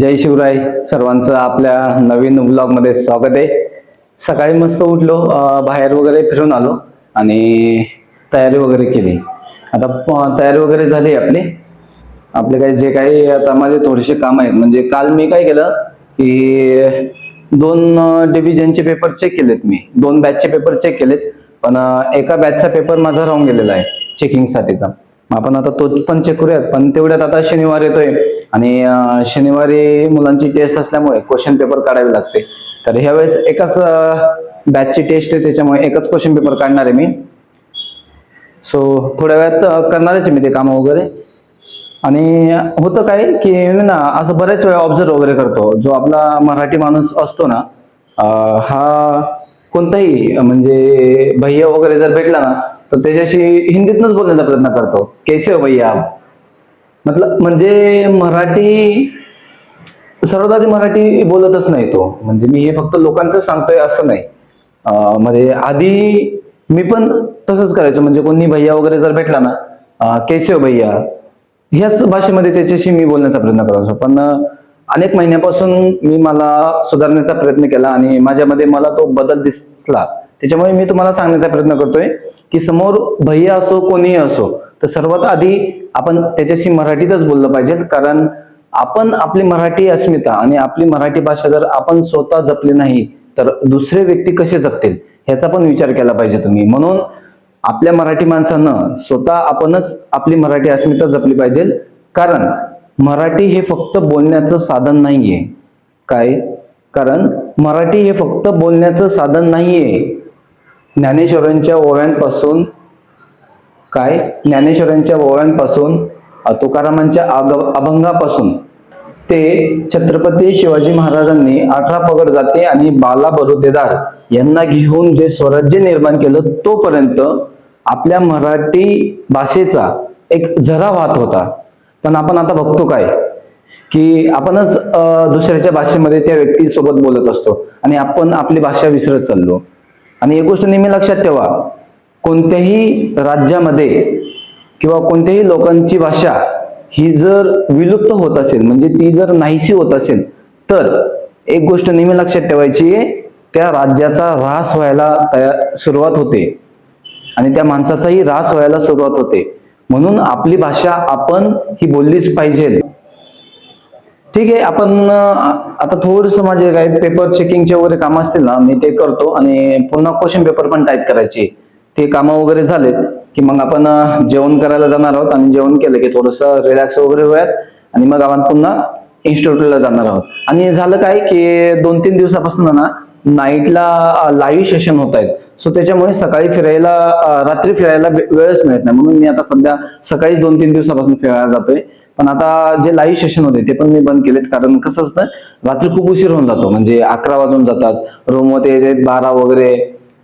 जय शिवराय सर्वांचं आपल्या नवीन ब्लॉगमध्ये स्वागत आहे. सकाळी मस्त उठलो बाहेर वगैरे फिरून आलो आणि तयारी वगैरे केली. आता प- तयारी वगैरे झाली आपली. आपले काही जे काही आता माझे थोडेसे काम आहेत म्हणजे काल मी काय केलं की दोन डिव्हिजनचे पेपर चेक केलेत मी. दोन बॅचचे पेपर चेक केलेत. पण एका बॅचचा पेपर माझा राहून गेलेला आहे चेकिंगसाठीचा मग आपण आता तो पण चेक करूयात पण तेवढ्यात आता शनिवार येतोय. आणि शनिवारी मुलांची टेस्ट असल्यामुळे क्वेश्चन पेपर काढावे लागते. तर ह्या वेळेस एकाच बॅचची टेस्ट आहे त्याच्यामुळे एकच क्वेश्चन पेपर काढणार आहे मी. सो थोड्या वेळात करणारच आहे मी ते कामं वगैरे. आणि होतं काय की ना असं बऱ्याच वेळा ऑब्झर्व वगैरे करतो. जो आपला मराठी माणूस असतो ना हा कोणताही म्हणजे भैया वगैरे जर भेटला ना तर त्याच्याशी हिंदीतनच बोलण्याचा प्रयत्न करतो. कैसे हो भैया. मतलब म्हणजे मराठी सर्वात आधी मराठी बोलतच नाही तो. म्हणजे मी हे फक्त लोकांचं सांगतोय असं नाही. म्हणजे आधी मी पण तसंच करायचो. म्हणजे कोणी भैया वगैरे जर भेटला ना केशव कैसे हो भैया ह्याच भाषेमध्ये त्याच्याशी मी बोलण्याचा प्रयत्न करायचो. पण अनेक महिन्यापासून मी मला सुधारण्याचा प्रयत्न केला आणि माझ्यामध्ये मला तो बदल दिसला. त्याच्यामुळे मी तुम्हाला सांगण्याचा प्रयत्न करतोय की समोर भैया असो कोणीही असो तर सर्वात आधी आपण त्याच्याशी मराठीतच बोललं पाहिजे. कारण आपण आपली मराठी अस्मिता आणि आपली मराठी भाषा जर आपण स्वतः जपली नाही तर दुसरे व्यक्ती कसे जपतील ह्याचा पण विचार केला पाहिजे तुम्ही. म्हणून आपल्या मराठी माणसानं स्वतः आपणच आपली मराठी अस्मिता जपली पाहिजे. कारण मराठी हे फक्त बोलण्याचं साधन नाहीये. काय? कारण मराठी हे फक्त बोलण्याचं साधन नाहीये. ज्ञानेश्वरांच्या ओव्यांपासून काय? ज्ञानेश्वरांच्या ओव्यांपासून तुकारामांच्या आग- अभंगापासून. ते छत्रपती शिवाजी महाराजांनी अठरा पगड जाते आणि बाला बरुदेदार यांना घेऊन जे स्वराज्य निर्माण केलं तोपर्यंत आपल्या मराठी भाषेचा एक झरा वाहत होता. पण आपण आता बघतो काय? की आपणच दुसऱ्याच्या भाषेमध्ये त्या व्यक्तीसोबत बोलत असतो आणि आपण आपली भाषा विसरत चाललो. आणि एक गोष्ट नेहमी लक्षात ठेवा कोणत्याही राज्यामध्ये किंवा कोणत्याही लोकांची भाषा ही जर विलुप्त होत असेल म्हणजे ती जर नाहीशी होत असेल तर एक गोष्ट नेहमी लक्षात ठेवायची त्या राज्याचा ऱ्हास व्हायला तयार सुरुवात होते. आणि त्या माणसाचाही ऱ्हास व्हायला सुरुवात होते. म्हणून आपली भाषा आपण ही बोललीच पाहिजे. ठीक आहे आपण आता थोडस माझे काही पेपर चेकिंगचे वगैरे काम असतील ना मी ते करतो आणि पुन्हा क्वेश्चन पेपर पण टाईप करायचे. ते कामं वगैरे झालेत की मग आपण जेवण करायला जाणार आहोत आणि जेवण केलं की थोडस रिलॅक्स वगैरे होऊयात आणि मग आपण पुन्हा इन्स्टिट्यूटला जाणार आहोत. आणि झालं काय की दोन तीन दिवसापासून ना नाईटला लाईव्ह सेशन होत आहेत. सो त्याच्यामुळे सकाळी फिरायला रात्री फिरायला वेळच मिळत नाही. म्हणून मी आता सध्या सकाळी दोन तीन दिवसापासून फिरायला जातोय. पण आता जे लाईव्ह सेशन होते ते पण मी बंद केलेत. कारण कसं असतं रात्री खूप उशीर होऊन जातो. म्हणजे अकरा वाजून जातात. रूममध्ये बारा वगैरे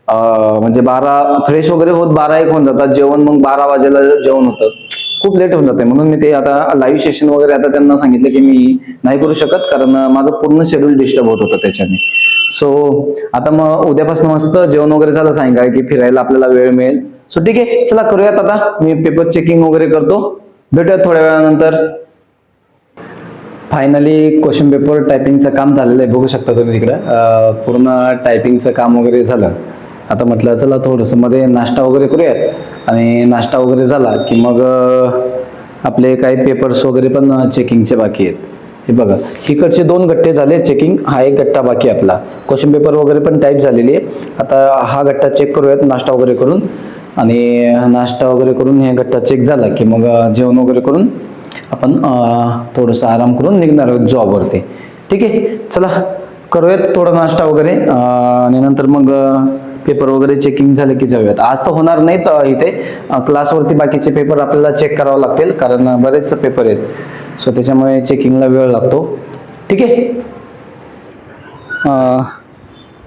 म्हणजे बारा फ्रेश वगैरे होत बारा एक होऊन जातात. जेवण मग बारा वाजेला जेवण होतं. खूप लेट होऊन जाते. म्हणून मी ते आता लाईव्ह सेशन वगैरे आता त्यांना सांगितलं की मी नाही करू शकत. कारण माझं पूर्ण शेड्यूल डिस्टर्ब होत होतं त्याच्याने. सो आता मग उद्यापासून मस्त जेवण वगैरे झालं सांगा की फिरायला आपल्याला वेळ मिळेल. सो ठीक आहे चला करूयात आता. मी पेपर चेकिंग वगैरे करतो. भेटूयात थोड्या वेळानंतर. फायनली क्वेश्चन पेपर टायपिंगचं काम झालेलं आहे. बघू शकता तुम्ही तिकडं. पूर्ण टायपिंगचं काम वगैरे झालं. आता म्हटलं चला थोडंसं मध्ये नाश्ता वगैरे करूयात. आणि नाश्ता वगैरे झाला की मग आपले काही पेपर्स वगैरे पण चेकिंगचे बाकी आहेत. हे बघा इकडचे दोन गट्टे झाले चेकिंग हा एक गट्टा बाकी आपला. क्वेश्चन पेपर वगैरे पण टाईप झालेली आहे. आता हा गट्टा चेक करूयात नाश्ता वगैरे करून. आणि नाश्ता वगैरे करून हे गट्टा चेक झाला की मग जेवण वगैरे करून आपण थोडंसं आराम करून निघणार आहोत जॉबवरती ठीक आहे? चला करूयात थोडा नाश्ता वगैरे. आणि नंतर मग पेपर वगैरे चेकिंग झालं की जाऊयात. आज तर होणार नाहीत तर इथे क्लासवरती बाकीचे पेपर आपल्याला चेक करावं लागतील कारण बरेच पेपर आहेत. सो त्याच्यामुळे चेकिंगला वेळ लागतो. ठीक आहे?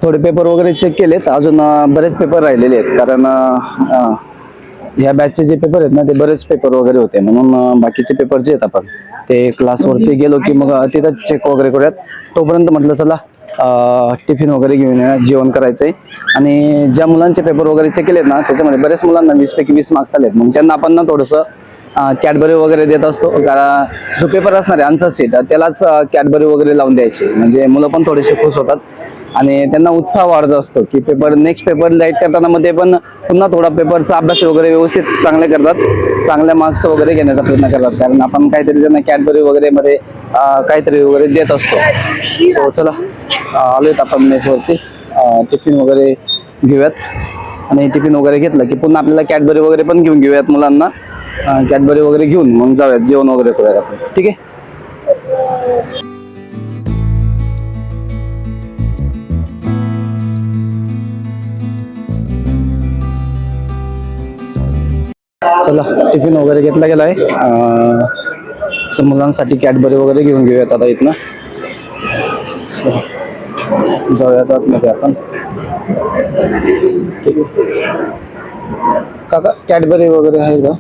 थोडे पेपर वगैरे चेक केलेत. अजून बरेच पेपर राहिलेले आहेत. कारण ह्या बॅचचे जे पेपर आहेत ना ते बरेच पेपर वगैरे होते. म्हणून बाकीचे पेपर जे आहेत आपण ते क्लासवरती गेलो की मग तिथं चेक वगैरे करूयात. तोपर्यंत म्हटलं चला टिफिन वगैरे घेऊन येऊया, जेवण आहे आणि ज्या मुलांचे पेपर वगैरे चेक केलेत ना त्याच्यामध्ये बऱ्याच मुलांना वीस पैकी वीस मार्क्स आलेत. मग त्यांना आपण ना थोडंसं कॅडबरी वगैरे देत असतो. कारण जो पेपर असणार आहे आन्सर सीट त्यालाच कॅडबरी वगैरे लावून द्यायची. म्हणजे मुलं पण थोडेसे खुश होतात. आणि त्यांना उत्साह वाढत असतो की पेपर नेक्स्ट पेपर लाइट करताना मध्ये पण पुन्हा थोडा पेपरचा अभ्यास वगैरे व्यवस्थित चांगले करतात. चांगल्या मार्क्स वगैरे घेण्याचा प्रयत्न करतात. कारण आपण काहीतरी त्यांना कॅडबरी वगैरे मध्ये काहीतरी वगैरे देत असतो. सो चला अं, आलोय आपण मेसवरती टिफिन वगैरे घेऊयात. आणि टिफिन वगैरे घेतलं की पुन्हा आपल्याला कॅडबरी वगैरे पण घेऊन घेऊयात मुलांना. कॅडबरी वगैरे घेऊन मग जाऊयात जेवण वगैरे करूयात आपण. ठीक आहे? चला टिफिन वगैरे घेतला गेलाय. आहे मुलांसाठी कॅडबरी वगैरे घेऊन घेऊयात आता इथनं. जाऊयात आतमध्ये आपण. काका कॅडबरी वगैरे आहे का?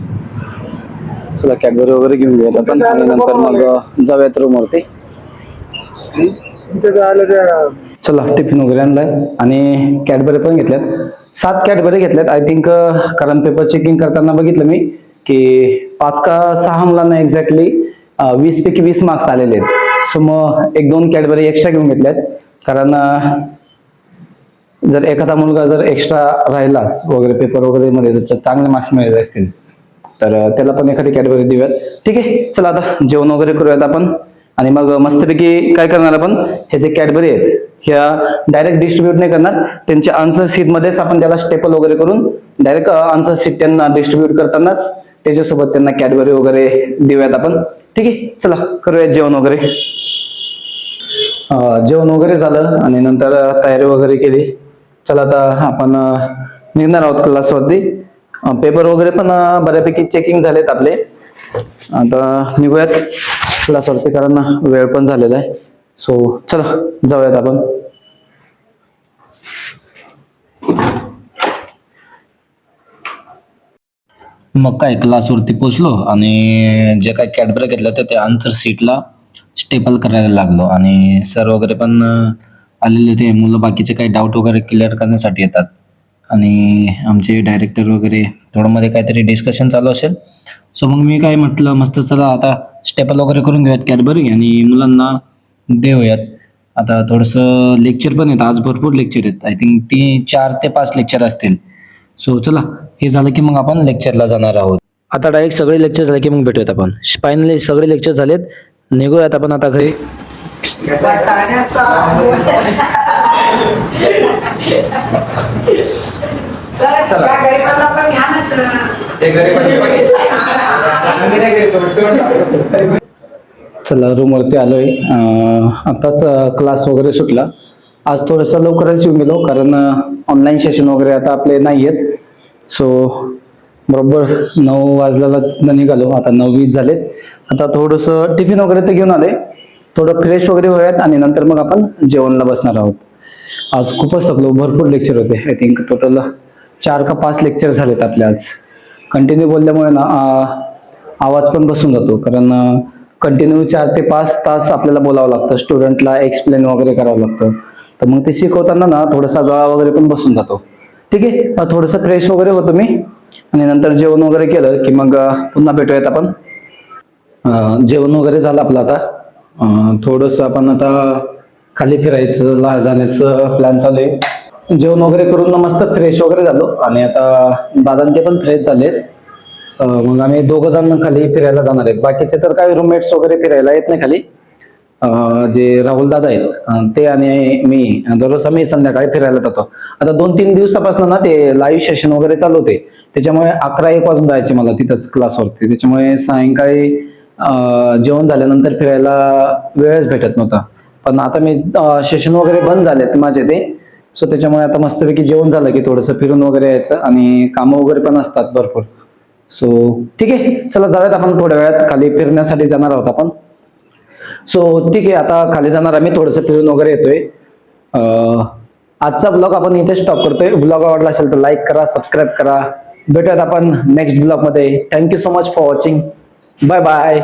चला कॅडबरी वगैरे घेऊन घेऊयात आपण. आणि नंतर मग जाऊयात रूमवरती चला टिफिन वगैरे आणलाय. आणि कॅडबरी पण घेतल्यात. सात कॅटेगरी घेतल्यात आय थिंक कारण पेपर चेकिंग करताना बघितलं मी की पाच का सहा मुलांना एक्झॅक्टली वीस पैकी वीस मार्क्स आलेले आहेत. सो मग एक दोन कॅटेगरी एक्स्ट्रा घेऊन घेतल्यात कारण जर एखादा मुलगा जर एक्स्ट्रा राहिला वगैरे पेपर वगैरे मध्ये जर चांगले मार्क्स मिळाले असतील. तर त्याला पण एखादी कॅटेगरी देऊयात. ठीक आहे चला आता जेवण वगैरे करूयात आपण. आणि मग मस्तपैकी काय करणार आपण? हे जे कॅडबरी आहेत ह्या डायरेक्ट डिस्ट्रीब्यूट नाही करणार. त्यांच्या आन्सर शीट मध्येच आपण त्याला स्टेपल वगैरे करून डायरेक्ट आन्सर सीट त्यांना डिस्ट्रीब्यूट करतानाच त्याच्यासोबत त्यांना कॅडबरी वगैरे देऊयात आपण. ठीक आहे? चला करूयात जेवण वगैरे. जेवण वगैरे झालं आणि नंतर तयारी वगैरे केली. चला आता आपण निघणार आहोत क्लासवरती पेपर वगैरे पण बऱ्यापैकी चेकिंग झालेत आपले. आता निघूयात. क्लासवरती कारण वेळ पण झालेला आहे. सो चला जाऊयात आपण. मग काय क्लासवरती पोचलो आणि जे काही कॅडबऱ्या घेतल्या होत्या त्या आन्सर सीटला स्टेपल करायला लागलो. आणि सर वगैरे पण आलेले ते मुलं बाकीचे काही डाऊट वगैरे क्लिअर करण्यासाठी येतात. आणि आमचे डायरेक्टर वगैरे थोडं मध्ये काहीतरी डिस्कशन चालू असेल. सो मग मी काय म्हटलं मस्त चला आता स्टेपल वगैरे करून घेऊयात कॅडबरी आणि मुलांना देऊयात. आता थोडंसं लेक्चर पण आहेत. आज भरपूर लेक्चर आहेत. आय थिंक ती चार ते पाच लेक्चर असतील. सो चला. हे झालं की मग आपण लेक्चरला जाणार आहोत. आता डायरेक्ट सगळे लेक्चर झाले की मग भेटूयात आपण. फायनली सगळे लेक्चर झालेत. निघूयात आपण आता घरी. चला चला रूमवरती आलोय. आताच क्लास वगैरे सुटला. आज थोडंसं लवकरच येऊन गेलो कारण ऑनलाईन सेशन वगैरे आता आपले नाही आहेत सो बरोबर नऊ वाजल्याला निघालो आता नऊ वीस झालेत. आता थोडंसं टिफिन वगैरे ते घेऊन आले थोडं फ्रेश वगैरे होऊयात आणि नंतर मग आपण जेवणला बसणार आहोत. आज खूपच थकलो भरपूर लेक्चर होते आय थिंक टोटल चार का पाच लेक्चर झालेत आपले आज. कंटिन्यू बोलल्यामुळे ना आवाज पण बसून जातो. कारण कंटिन्यू चार ते पाच तास आपल्याला बोलावं लागतं. स्टुडंटला एक्सप्लेन वगैरे करावं लागतं. तर मग ते शिकवताना ना थोडासा गळा वगैरे पण बसून जातो. ठीक आहे? थोडंसं फ्रेश वगैरे होतो मी. आणि नंतर जेवण वगैरे केलं की मग पुन्हा भेटूयात आपण. जेवण वगैरे झालं आपलं आता. थोडंसं आपण आता खाली फिरायचं ला जाण्याचं प्लॅन चालू आहे. जेवण वगैरे करून मस्त फ्रेश वगैरे झालो. आणि आता दादांचे पण फ्रेश झालेत. मग आम्ही दोघं जण खाली फिरायला जाणार आहेत. बाकीचे तर काही रूममेट्स वगैरे फिरायला येत नाही खाली. जे राहुल दादा आहेत ते आणि मी दररोज आम्ही संध्याकाळी फिरायला जातो. आता दोन तीन दिवसापासून ना ते लाईव्ह सेशन वगैरे चालू होते. त्याच्यामुळे अकरा एक वाजून जायचे मला तिथंच क्लासवरती त्याच्यामुळे सायंकाळी जेवण झाल्यानंतर फिरायला वेळच भेटत नव्हता. पण आता मी सेशन वगैरे बंद झालेत माझे ते. सो त्याच्यामुळे आता मस्तपैकी जेवण झालं की थोडंसं फिरून वगैरे यायचं आणि कामं वगैरे पण असतात भरपूर. सो ठीक आहे. चला जाऊयात आपण थोड्या वेळात. खाली फिरण्यासाठी जाणार आहोत आपण. सो ठीक आहे आता खाली जाणार आम्ही. थोडंसं फिरून वगैरे येतोय. आजचा ब्लॉग आपण इथे स्टॉप करतोय. ब्लॉग आवडला असेल तर लाईक करा सबस्क्राईब करा. भेटूयात आपण नेक्स्ट ब्लॉगमध्ये thank you so much for watching bye bye